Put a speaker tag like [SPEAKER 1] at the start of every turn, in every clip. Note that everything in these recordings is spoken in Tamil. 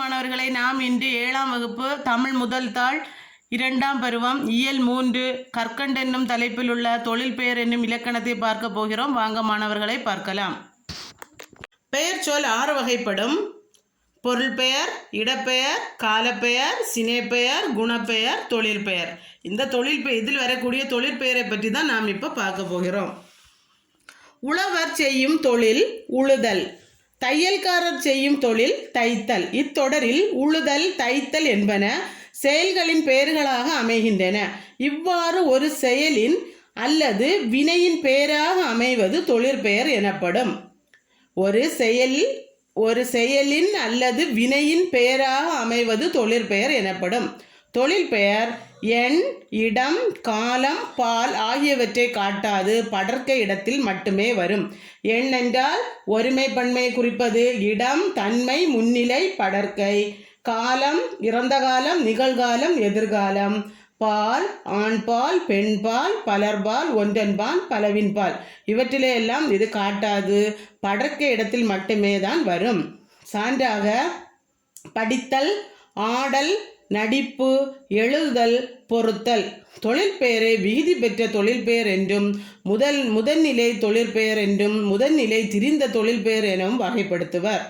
[SPEAKER 1] மாணவர்களை நாம் இன்று ஏழாம் வகுப்பு தமிழ் முதல் தாள் இரண்டாம் பருவம் இயல் மூன்று கற்கண்ட் என்னும் தலைப்பில் உள்ள தொழில் பெயர் என்னும் இலக்கணத்தை பார்க்க போகிறோம் வாங்க மாணவர்களை பார்க்கலாம் பெயர் சொல் ஆறு வகைப்படும் பொருள் பெயர் இடப்பெயர் காலப்பெயர் சினைப்பெயர் குணப்பெயர் தொழில் பெயர் இந்த தொழில் பெயர் இதில் வரக்கூடிய பெயரை பற்றி தான் நாம் இப்போ பார்க்க போகிறோம் உழவர் செய்யும் தொழில் உழுதல் தையல்காரர் செய்யும் தொழில் தைத்தல் இத்தொடரில் உழுதல் தைத்தல் என்பன செயல்களின் பெயர்களாக அமைகின்றன இவ்வாறு ஒரு செயலின் அல்லது வினையின் பெயராக அமைவது தொழிற்பெயர் எனப்படும் ஒரு செயல் ஒரு செயலின் அல்லது வினையின் பெயராக அமைவது தொழிற்பெயர் எனப்படும் தொழில் பெயர் எண் இடம் காலம் பால் ஆகியவற்றை காட்டாது படர்க்க இடத்தில் மட்டுமே வரும் எண் என்றால் ஒருமை பன்மையை குறிப்பது இடம் தன்மை முன்னிலை படர்க்கை காலம் இறந்த காலம் நிகழ்காலம் எதிர்காலம் பால் ஆண்பால் பெண்பால் பலர்பால் ஒன்றன்பால் பலவின்பால் இவற்றிலே எல்லாம் இது காட்டாது படர்க்க இடத்தில் மட்டுமே தான் வரும் சான்றாக படித்தல் ஆடல் நடிப்பு எழுதல் பொருத்தல் தொழிற்பெயரை விகுதி பெற்ற தொழிற்பெயர் என்றும் முதல் முதன்நிலை தொழிற்பெயர் என்றும் முதன்நிலை திரிந்த தொழிற்பெயர் எனவும் வகைப்படுத்துவர்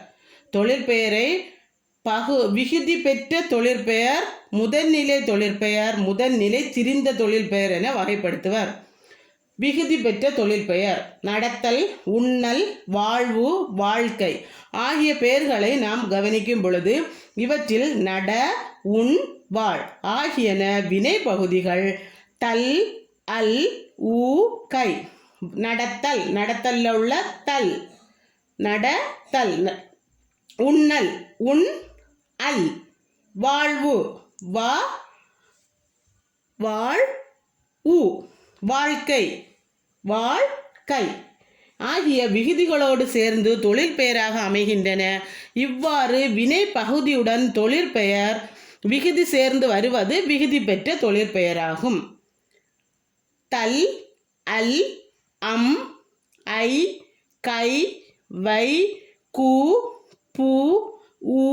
[SPEAKER 1] தொழிற்பெயரை பகு விகுதி பெற்ற தொழிற்பெயர் முதன்நிலை தொழிற்பெயர் முதன்நிலை திரிந்த தொழிற்பெயர் என வகைப்படுத்துவர் விகுதி பெற்ற தொழில் பெயர் நடத்தல் உண்ணல் வாழ்வு வாழ்க்கை ஆகிய பெயர்களை நாம் கவனிக்கும் பொழுது இவற்றில் நட உண் வாழ் ஆகியன வினை பகுதிகள் தல் அல் ஊ கை நடத்தல் நடத்தல்ல உள்ள தல் நடத்தல் உண்ணல் உண் அல் வாழ்வு வா வாழ் உ வாழ்க்கை வாழ் கை ஆகிய விகுதிகளோடு சேர்ந்து தொழில் பெயராக அமைகின்றன இவ்வாறு வினை பகுதியுடன் தொழிற்பெயர் விகுதி சேர்ந்து வருவது விகுதி பெற்ற தொழிற்பெயராகும் தல் அல் அம் ஐ கை வை கு பூ உ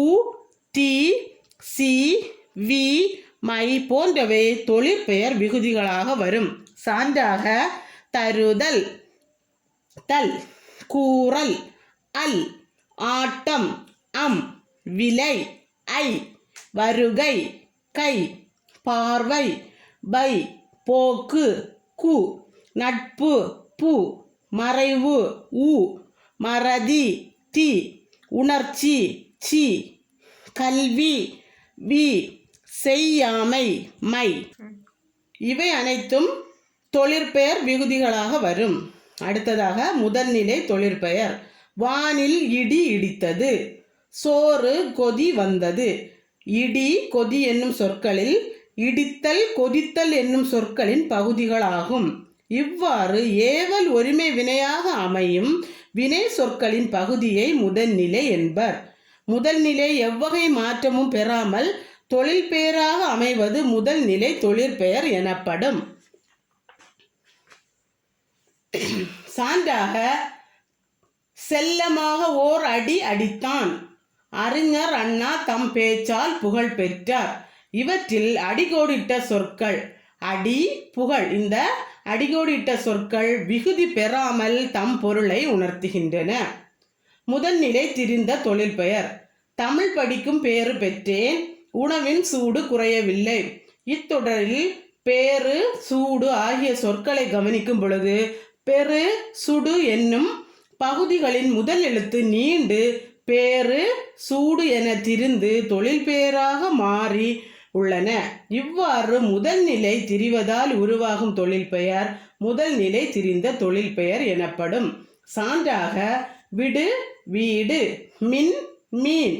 [SPEAKER 1] தி சி வி மை போன்றவை தொழிற்பெயர் விகுதிகளாக வரும் சான்றாக தருதல் தல் கூறல் அல் ஆட்டம் அம் விலை ஐ வருகை கை பார்வை பை போக்கு கு நட்பு பு மறைவு உ மறதி தி உணர்ச்சி சி கல்வி வி செய்யாமை மை இவை அனைத்தும் தொழிற்பெயர் விகுதிகளாக வரும் அடுத்ததாக முதல்நிலை தொழிற்பெயர் வானில் இடி இடித்தது சோறு கொதி வந்தது இடி கொதி என்னும் சொற்களில் இடித்தல் கொதித்தல் என்னும் சொற்களின் பகுதிகளாகும் இவ்வாறு ஏவல் ஒருமை வினையாக அமையும் வினை சொற்களின் பகுதியை முதல்நிலை என்பர் முதல்நிலை எவ்வகை மாற்றமும் பெறாமல் தொழில் பெயராக அமைவது முதல்நிலை தொழிற்பெயர் எனப்படும் சான்றாக செல்லமாக ஓர் அடி அடித்தான் அறிஞர் அண்ணா தம் பேச்சால் புகழ் பெற்றார் இவற்றில் அடிகோடிட்ட சொற்கள் அடி புகழ் இந்த அடிகோடிட்ட சொற்கள் விகுதி பெறாமல் தம் பொருளை உணர்த்துகின்றன முதல்நிலை திரிந்த தொழில் பெயர் தமிழ் படிக்கும் பேறு பெற்றேன் உணவின் சூடு குறையவில்லை இத்தொடரில் பேரு சூடு ஆகிய சொற்களை கவனிக்கும் பொழுது பெரு சுடு என்னும் பகுதிகளின் முதல் எழுத்து நீண்டு பேரு சூடு என திரிந்து தொழில் பெயராக மாறி உள்ளன இவ்வாறு முதல் நிலை திரிவதால் உருவாகும் தொழில் பெயர் முதல் நிலை திரிந்த தொழில் பெயர் எனப்படும் சான்றாக விடு வீடு மின் மீன்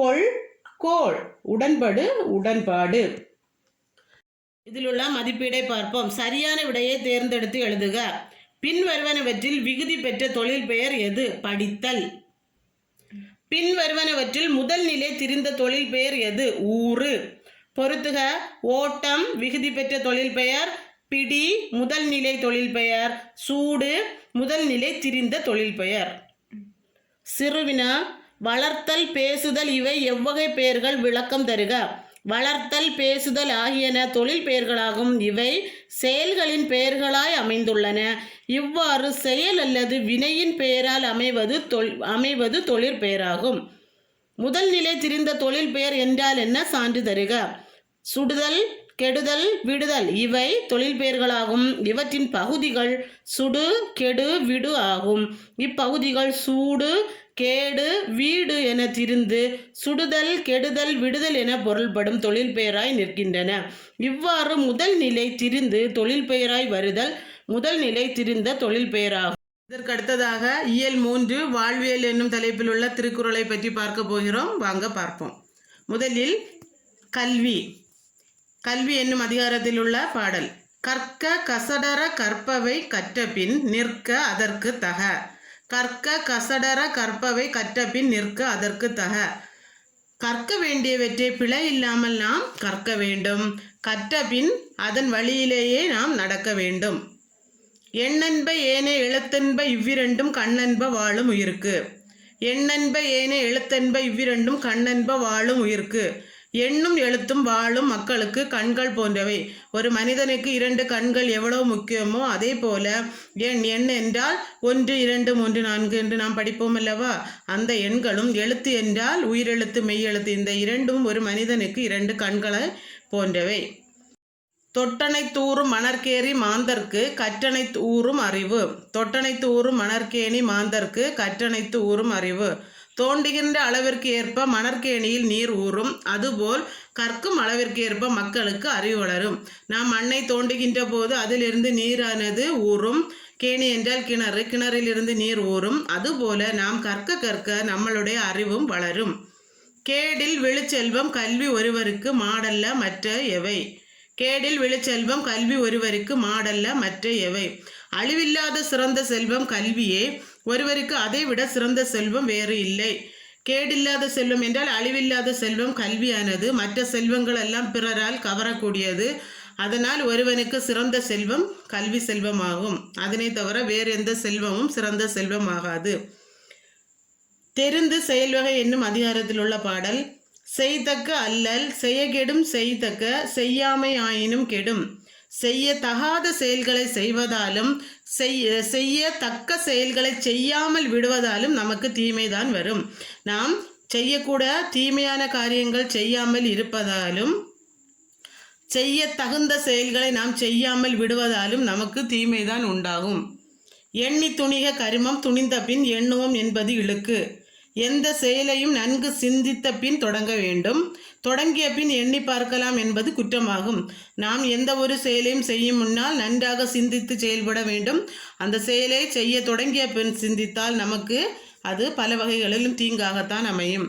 [SPEAKER 1] கொள் கோள் உடன்படு உடன்பாடு இதிலுள்ள மதிப்பீடை பார்ப்போம் சரியான விடையை தேர்ந்தெடுத்து எழுதுக பின்வருவனவற்றில் விகுதி பெற்ற தொழில் பெயர் எது படித்தல் பின்வருவனவற்றில் முதல் நிலை திரிந்த தொழில் பெயர் எது ஊறு பொறுத்துக ஓட்டம் விகுதி பெற்ற தொழில் பெயர் பிடி முதல் நிலை தொழில் பெயர் சூடு முதல் நிலை திரிந்த தொழில் பெயர் சிறுவினா வளர்த்தல் பேசுதல் இவை எவ்வகை பெயர்கள் விளக்கம் தருக வளர்த்தல் பேசுதல் ஆகியன தொழில் பெயர்களாகும் இவை செயல்களின் பெயர்களாய் அமைந்துள்ளன இவ்வாறு செயல் அல்லது வினையின் பெயரால் அமைவது தொல் அமைவது தொழிற்பெயராகும் முதல் நிலை திரிந்த தொழில் பெயர் என்றால் என்ன சான்று தருக சுடுதல் கெடுதல் விடுதல் இவை தொழில் பெயர்களாகும் இவற்றின் பகுதிகள் சுடு கெடு விடு ஆகும் இப்பகுதிகள் சூடு கேடு வீடு என திரிந்து சுடுதல் கெடுதல் விடுதல் என பொருள்படும் தொழில் பெயராய் நிற்கின்றன இவ்வாறு முதல் நிலை திரிந்து தொழில் பெயராய் வருதல் முதல் நிலை திரிந்த தொழில் பெயராகும் இதற்கடுத்ததாக இயல் மூன்று வாழ்வியல் என்னும் தலைப்பில் உள்ள திருக்குறளை பற்றி பார்க்க போகிறோம் வாங்க பார்ப்போம் முதலில் கல்வி கல்வி என்னும் அதிகாரத்தில் உள்ள பாடல் கற்க கசடர கற்பவை கற்றபின் நிற்க அதற்கு தக கற்க கசடர கற்பவை கற்றபின் நிற்க அதற்கு தக கற்க வேண்டியவற்றை பிழை இல்லாமல் நாம் கற்க வேண்டும் கற்றபின் அதன் வழியிலேயே நாம் நடக்க வேண்டும் எண்ணன்ப ஏனே எழுத்தென்ப இவ்விரண்டும் கண்ணென்ப வாழும் உயிருக்கு எண்ணன்ப ஏனே எழுத்தென்ப இவ்விரண்டும் கண்ணென்ப வாழும் உயிருக்கு எண்ணும் எழுத்தும் வாழும் மக்களுக்கு கண்கள் போன்றவை ஒரு மனிதனுக்கு இரண்டு கண்கள் எவ்வளவு முக்கியமோ அதே போல எண் எண் என்றால் ஒன்று இரண்டு மூன்று நான்கு என்று நாம் படிப்போம் அல்லவா அந்த எண்களும் எழுத்து என்றால் உயிரெழுத்து மெய்யெழுத்து இந்த இரண்டும் ஒரு மனிதனுக்கு இரண்டு கண்களை போன்றவை தொட்டனை தூறும் மணற்கேரி மாந்தர்க்கு கற்றனை ஊறும் அறிவு தொட்டனை தூறும் மணற்கேணி மாந்தர்க்கு கற்றனைத்து ஊறும் அறிவு தோண்டுகின்ற அளவிற்கு ஏற்ப மணற்கேணியில் நீர் ஊறும் அதுபோல் கற்கும் அளவிற்கு ஏற்ப மக்களுக்கு அறிவு வளரும் நாம் மண்ணை தோண்டுகின்ற போது அதிலிருந்து நீரானது ஊறும் கேணி என்றால் கிணறு கிணறிலிருந்து நீர் ஊறும் அதுபோல நாம் கற்க கற்க நம்மளுடைய அறிவும் வளரும் கேடில் வெளிச்செல்வம் கல்வி ஒருவருக்கு மாடல்ல மற்ற எவை கேடில் விழுச்செல்வம் கல்வி ஒருவருக்கு மாடல்ல மற்ற எவை அழிவில்லாத சிறந்த செல்வம் கல்வியே ஒருவருக்கு அதை விட சிறந்த செல்வம் வேறு இல்லை கேடில்லாத செல்வம் என்றால் அழிவில்லாத செல்வம் கல்வியானது மற்ற செல்வங்கள் எல்லாம் பிறரால் கவரக்கூடியது அதனால் ஒருவனுக்கு சிறந்த செல்வம் கல்வி செல்வமாகும் அதனை தவிர வேறு எந்த செல்வமும் சிறந்த செல்வமாகாது தெரிந்து செயல்வகை என்னும் அதிகாரத்தில் உள்ள பாடல் செய்தக்க அல்லல் செய்யகெடும் செய்தக்க செய்யாமை ஆயினும் கெடும் செய்ய தகாத செயல்களை செய்வதாலும் செய்ய செய்ய தக்க செயல்களை செய்யாமல் விடுவதாலும் நமக்கு தீமைதான் வரும் நாம் செய்யக்கூட தீமையான காரியங்கள் செய்யாமல் இருப்பதாலும் செய்ய தகுந்த செயல்களை நாம் செய்யாமல் விடுவதாலும் நமக்கு தீமைதான் உண்டாகும் எண்ணி துணிக கருமம் துணிந்த பின் எண்ணுவோம் என்பது இழுக்கு எந்த செயலையும் நன்கு சிந்தித்த பின் தொடங்க வேண்டும் தொடங்கிய பின் எண்ணி பார்க்கலாம் என்பது குற்றமாகும் நாம் எந்த ஒரு செயலையும் செய்யும் முன்னால் நன்றாக சிந்தித்து செயல்பட வேண்டும் அந்த செயலை செய்ய தொடங்கிய பின் சிந்தித்தால் நமக்கு அது பல வகைகளிலும் தீங்காகத்தான் அமையும்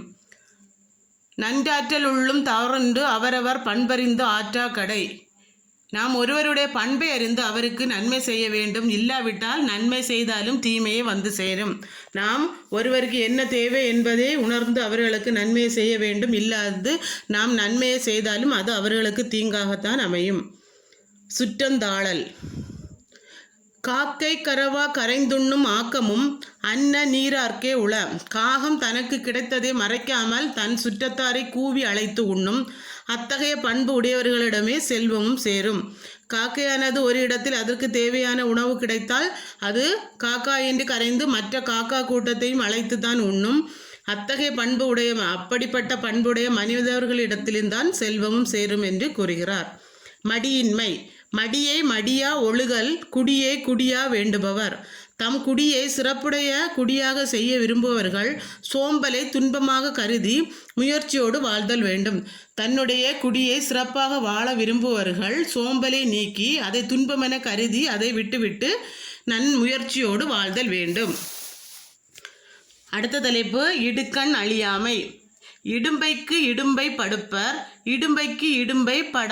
[SPEAKER 1] நன்றாற்றல் உள்ளும் தவறென்று அவரவர் பண்பறிந்து ஆற்றா கடை நாம் ஒருவருடைய பண்பை அறிந்து அவருக்கு நன்மை செய்ய வேண்டும் இல்லாவிட்டால் நன்மை செய்தாலும் தீமையே வந்து சேரும் நாம் ஒருவருக்கு என்ன தேவை என்பதை உணர்ந்து அவர்களுக்கு நன்மையை செய்ய வேண்டும் இல்லாது நாம் நன்மையை செய்தாலும் அது அவர்களுக்கு தீங்காகத்தான் அமையும் சுற்றந்தாழல் காக்கை கரவா கரைந்துண்ணும் ஆக்கமும் அன்ன நீரார்க்கே உள காகம் தனக்கு கிடைத்ததை மறைக்காமல் தன் சுற்றத்தாரை கூவி அழைத்து உண்ணும் அத்தகைய பண்பு உடையவர்களிடமே செல்வமும் சேரும் காக்கையானது ஒரு இடத்தில் அதற்கு தேவையான உணவு கிடைத்தால் அது காக்கா என்று கரைந்து மற்ற காக்கா கூட்டத்தையும் அழைத்து தான் உண்ணும் அத்தகைய பண்பு உடைய அப்படிப்பட்ட பண்புடைய மனிதர்களிடத்தில்தான் செல்வமும் சேரும் என்று கூறுகிறார் மடியின்மை மடியை மடியா ஒழுகல் குடியே குடியா வேண்டுபவர் தம் குடியை சிறப்புடைய குடியாக செய்ய விரும்புபவர்கள் சோம்பலை துன்பமாக கருதி முயற்சியோடு வாழ்தல் வேண்டும் தன்னுடைய குடியை சிறப்பாக வாழ விரும்புவர்கள் சோம்பலை நீக்கி அதை துன்பமென கருதி அதை விட்டுவிட்டு நன் முயற்சியோடு வாழ்தல் வேண்டும் அடுத்த தலைப்பு இடுக்கண் அழியாமை இடும்பைக்கு இடும்பை படுப்பர் இடும்பைக்கு இடும்பை பட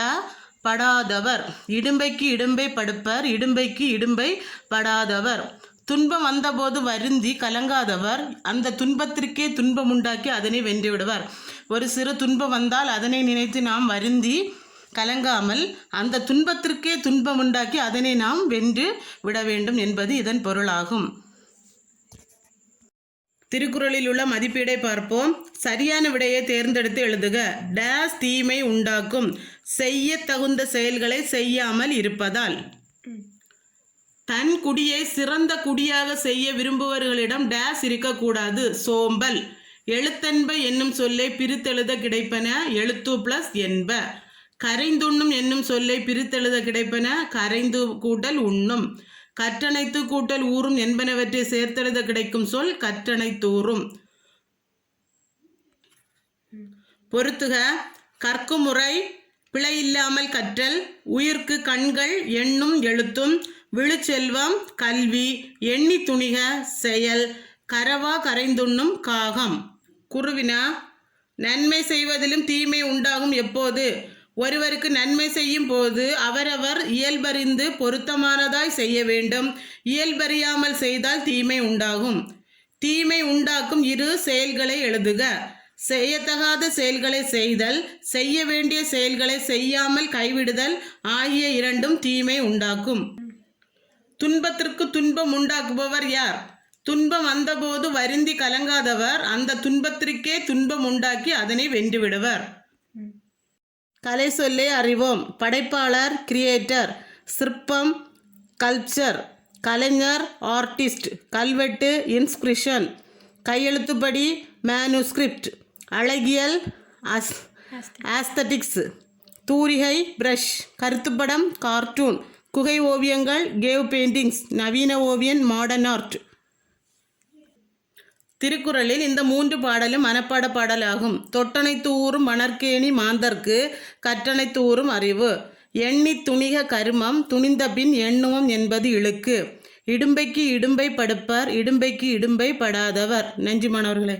[SPEAKER 1] படாதவர் இடும்பைக்கு இடும்பை படுப்பர் இடும்பைக்கு இடும்பை படாதவர் துன்பம் வந்தபோது வருந்தி கலங்காதவர் அந்த துன்பத்திற்கே துன்பம் உண்டாக்கி அதனை வென்று விடுவார் ஒரு சிறு துன்பம் வந்தால் அதனை நினைத்து நாம் வருந்தி கலங்காமல் அந்த துன்பத்திற்கே துன்பம் உண்டாக்கி அதனை நாம் வென்று விட வேண்டும் என்பது இதன் பொருளாகும் திருக்குறளில் உள்ள மதிப்பீடை பார்ப்போம் சரியான விடையை தேர்ந்தெடுத்து எழுதுக டேஸ் தீமை உண்டாக்கும் செய்ய தகுந்த செயல்களை செய்யாமல் இருப்பதால் தன் குடியை சிறந்த குடியாக செய்ய விரும்புவர்களிடம் டேஸ் இருக்கக்கூடாது சோம்பல் எழுத்தென்ப என்னும் சொல்லை பிரித்தெழுத கிடைப்பன எழுத்து பிளஸ் என்ப கரைந்துண்ணும் என்னும் சொல்லை பிரித்தெழுத கிடைப்பன கரைந்து கூட்டல் உண்ணும் கற்றனைத்து கூட்டல் ஊறும் என்பனவற்றை சேர்த்தெழுத கிடைக்கும் சொல் கற்றனை தூறும் பொறுத்துக முறை பிழை இல்லாமல் கற்றல் உயிர்க்கு கண்கள் எண்ணும் எழுத்தும் விழுச்செல்வம் கல்வி எண்ணி துணிக செயல் கரவா கரைந்துண்ணும் காகம் குருவினா நன்மை செய்வதிலும் தீமை உண்டாகும் எப்போது ஒருவருக்கு நன்மை செய்யும் போது அவரவர் இயல்பறிந்து பொருத்தமானதாய் செய்ய வேண்டும் இயல்பறியாமல் செய்தால் தீமை உண்டாகும் தீமை உண்டாக்கும் இரு செயல்களை எழுதுக செய்யத்தகாத செயல்களை செய்தல் செய்ய வேண்டிய செயல்களை செய்யாமல் கைவிடுதல் ஆகிய இரண்டும் தீமை உண்டாக்கும் துன்பத்திற்கு துன்பம் உண்டாக்குபவர் யார் துன்பம் வந்தபோது வருந்தி கலங்காதவர் அந்த துன்பத்திற்கே துன்பம் உண்டாக்கி அதனை வென்றுவிடுவர் கலை சொல்லே அறிவோம் படைப்பாளர் கிரியேட்டர் சிற்பம் கல்ச்சர் கலைஞர் ஆர்டிஸ்ட் கல்வெட்டு இன்ஸ்கிரிப்ஷன் கையெழுத்துப்படி மேனுஸ்கிரிப்ட் அழகியல் அஸ் ஆஸ்தட்டிக்ஸ் தூரிகை பிரஷ் கருத்துப்படம் கார்ட்டூன் குகை ஓவியங்கள் கேவ் பெயிண்டிங்ஸ் நவீன ஓவியன் மாடர்ன் ஆர்ட் திருக்குறளில் இந்த மூன்று பாடலும் மனப்பாட பாடலாகும் தொட்டனை தூறும் மணற்கேணி மாந்தர்க்கு கற்றனை தூறும் அறிவு எண்ணி துணிக கருமம் துணிந்த பின் எண்ணுவம் என்பது இழுக்கு இடும்பைக்கு இடும்பை படுப்பார் இடும்பைக்கு இடும்பை படாதவர் மாணவர்களே